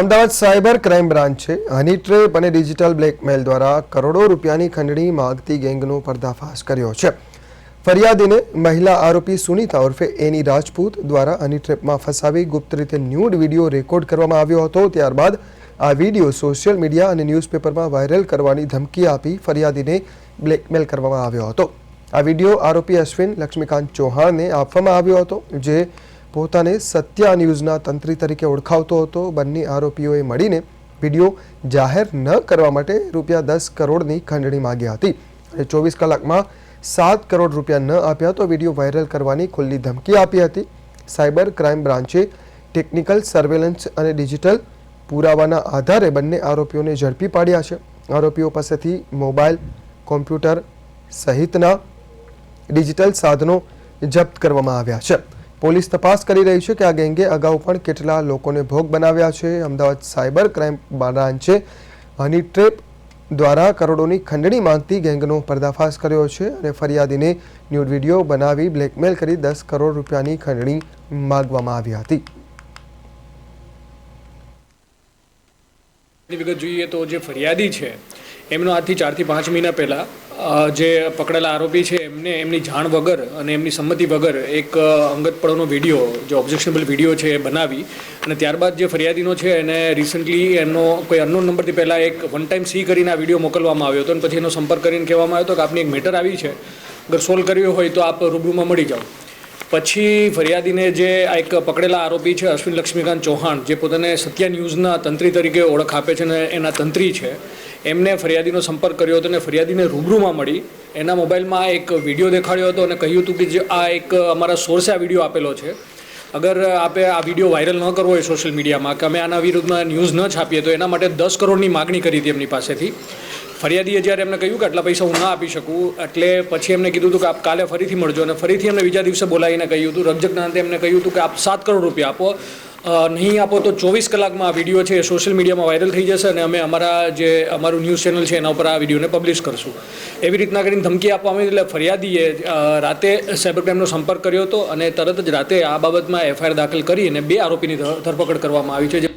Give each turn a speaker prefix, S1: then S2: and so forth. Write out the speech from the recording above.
S1: Ahmedabad cyber crime બ્રાન્ચે honey trap અને digital blackmail દ્વારા કરોડો રૂપિયાની ખંડણી માગતી ગેંગનો પર્દાફાશ કર્યો છે. ફરિયાદીને મહિલા આરોપી સુનીતા ઉર્ફે એની રાજપૂત દ્વારા હની ટ્રેપમાં ફસાવી ગુપ્ત રીતે ન્યૂડ વીડિયો રેકોર્ડ કરવામાં આવ્યો હતો. ત્યારબાદ આ વીડિયો સોશિયલ મીડિયા અને ન્યૂઝપેપરમાં વાયરલ કરવાની ધમકી આપી ફરિયાદીને બ્લેકમેલ કરવામાં આવ્યો હતો. આ વીડિયો આરોપી અશ્વિન લક્ષ્મીકાંત ચૌહાણને આપવામાં આવ્યો હતો, જે પોતાને સત્યા ન્યૂઝના તંત્રી તરીકે ઓળખાવતો હતો. બંને આરોપીઓએ મળીને વીડિયો જાહેર ન કરવા માટે રૂપિયા દસ કરોડની ખંડણી માંગી હતી અને ચોવીસ કલાકમાં સાત કરોડ રૂપિયા ન આપ્યા તો વીડિયો વાયરલ કરવાની ખુલ્લી ધમકી આપી હતી. સાયબર ક્રાઇમ બ્રાન્ચે ટેકનિકલ સર્વેલન્સ અને ડિજિટલ પુરાવાના આધારે બંને આરોપીઓને ઝડપી પાડ્યા છે. આરોપીઓ પાસેથી મોબાઈલ, કોમ્પ્યુટર સહિતના ડિજિટલ સાધનો જપ્ત કરવામાં આવ્યા છે. પોલીસ તપાસ કરી રહી છે કે આ ગેંગે અગાઉ પણ કેટલા લોકોને ભોગ બનાવ્યા છે. અમદાવાદ સાયબર ક્રાઇમ બ્રાન્ચે હની ટ્રેપ દ્વારા કરોડોની ખંડણી માંગતી ગેંગનો પર્દાફાશ કર્યો છે અને ફરિયાદીને ન્યૂડ વીડિયો બનાવી બ્લેકમેલ કરી દસ કરોડ રૂપિયાની ખંડણી માગવામાં આવી હતી.
S2: વિગત જોઈએ તો જે ફરિયાદી છે એમનો આજથી ચારથી પાંચ મહિના પહેલાં જે પકડેલા આરોપી છે, એમને એમની જાણ વગર અને એમની સંમતિ વગર એક અંગતપણોનો વીડિયો, જે ઓબ્જેક્શનેબલ વીડિયો છે, એ બનાવી અને ત્યારબાદ જે ફરિયાદીનો છે, એને રિસન્ટલી એમનો કોઈ અનનોન નંબરથી પહેલાં એક વન ટાઈમ સી કરીને આ વીડિયો મોકલવામાં આવ્યો હતો અને પછી એનો સંપર્ક કરીને કહેવામાં આવ્યો હતો કે આપની એક મેટર આવી છે, અગર સોલ્વ કર્યો હોય તો આપ રૂબરૂમાં મળી જાઓ. પછી ફરિયાદીને જે આ એક પકડેલા આરોપી છે, અશ્વિન લક્ષ્મીકાંત ચૌહાણ, જે પોતાને સત્યા ન્યૂઝના તંત્રી તરીકે ઓળખ આપે છે અને એના તંત્રી છે એમને ફરિયાદીનો સંપર્ક કર્યો હતો અને ફરિયાદીને રૂબરૂમાં મળી. એના મોબાઈલમાં એક વીડિયો દેખાડ્યો હતો અને કહ્યું હતું કે જે આ એક અમારા સોર્સે આ વીડિયો આપેલો છે. અગર આપે આ વીડિયો વાયરલ ન કરવો હોય સોશિયલ મીડિયામાં કે અમે આના વિરુદ્ધમાં ન્યૂઝ ન છાપીએ તો એના માટે દસ કરોડની માગણી કરી હતી એમની પાસેથી. ફરિયાદીએ જ્યારે એમને કહ્યું કે આટલા પૈસા હું ના આપી શકું, એટલે પછી એમને કીધું હતું કે આપ કાલે ફરીથી મળજો. અને ફરીથી એમને બીજા દિવસે બોલાવીને કહ્યું હતું. રજકના એમને કહ્યું હતું કે આપ સાત કરોડ રૂપિયા આપો. નહીં આપો તો ચોવીસ કલાકમાં આ વીડિયો છે સોશિયલ મીડિયામાં વાયરલ થઈ જશે અને અમે અમારા જે અમારું ન્યૂઝ ચેનલ છે એના ઉપર આ વિડીયોને પબ્લિશ કરશું. એવી રીતના કરીને ધમકી આપવામાં એટલે ફરિયાદીએ રાતે સાયબર ક્રાઇમનો સંપર્ક કર્યો હતો અને તરત જ રાતે આ બાબતમાં એફઆઈઆર દાખલ કરી અને બે આરોપીની ધરપકડ કરવામાં આવી છે. જે